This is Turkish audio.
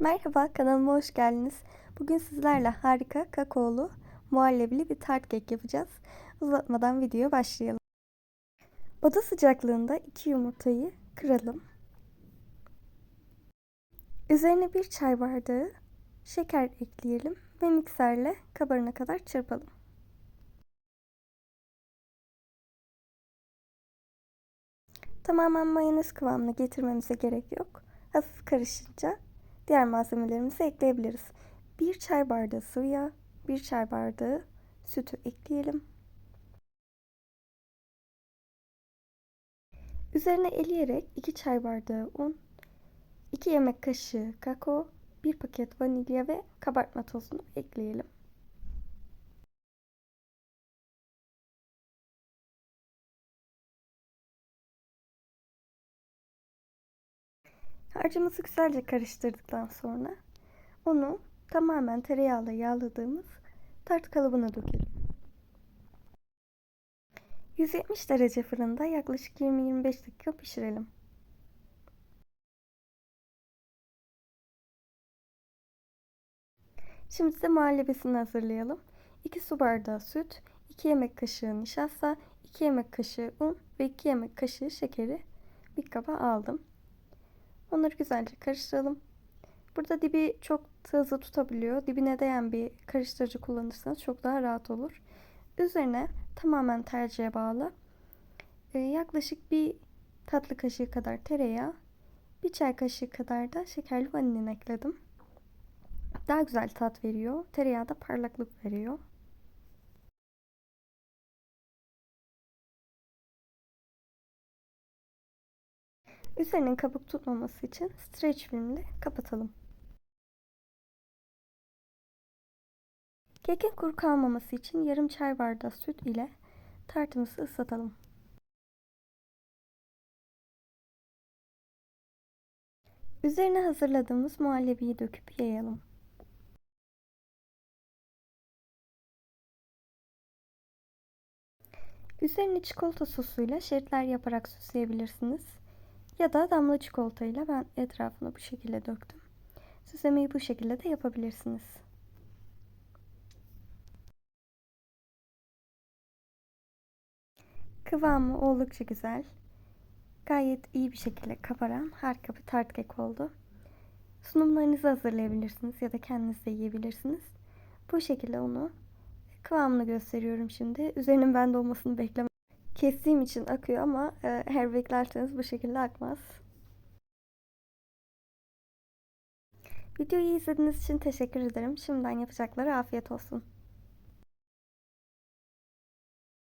Merhaba, kanalıma hoş geldiniz. Bugün sizlerle harika kakaolu muhallebili bir tart kek yapacağız. Uzatmadan videoya başlayalım. Oda sıcaklığında iki yumurtayı kıralım. Üzerine bir çay bardağı şeker ekleyelim ve mikserle kabarına kadar çırpalım. Tamamen mayonez kıvamına getirmemize gerek yok. Hafif karışınca diğer malzemelerimizi ekleyebiliriz. Bir çay bardağı sıvı yağ, bir çay bardağı sütü ekleyelim. Üzerine eleyerek 2 çay bardağı un, 2 yemek kaşığı kakao, 1 paket vanilya ve kabartma tozunu ekleyelim. Harcımızı güzelce karıştırdıktan sonra onu tamamen tereyağla yağladığımız tart kalıbına dökelim. 170 derece fırında yaklaşık 20-25 dakika pişirelim. Şimdi de muhallebisini hazırlayalım. 2 su bardağı süt, 2 yemek kaşığı nişasta, 2 yemek kaşığı un ve 2 yemek kaşığı şekeri bir kaba aldım. Onları güzelce karıştıralım. Burada dibi çok hızlı tutabiliyor. Dibine değen bir karıştırıcı kullanırsanız çok daha rahat olur. Üzerine tamamen tercihe bağlı. Ee, yaklaşık bir tatlı kaşığı kadar tereyağı, bir çay kaşığı kadar da şekerli vanilin ekledim. Daha güzel tat veriyor. Tereyağı da parlaklık veriyor. Üzerinin kabuk tutmaması için streç filmle kapatalım. Kekin kuru kalmaması için yarım çay bardağı süt ile tartımızı ıslatalım. Üzerine hazırladığımız muhallebiyi döküp yayalım. Üzerini çikolata sosuyla şeritler yaparak süsleyebilirsiniz. Ya da damla çikolatayla ben etrafını bu şekilde döktüm. Süslemeyi bu şekilde de yapabilirsiniz. Kıvamı oldukça güzel. Gayet iyi bir şekilde kabaran harika bir tart kek oldu. Sunumlarınızı hazırlayabilirsiniz ya da kendiniz de yiyebilirsiniz. Bu şekilde onu kıvamını gösteriyorum şimdi. Üzerinin bende olmasını beklemem. Kestiğim için akıyor ama e, eğer beklerseniz bu şekilde akmaz. Videoyu izlediğiniz için teşekkür ederim. Şimdiden yapacakları afiyet olsun.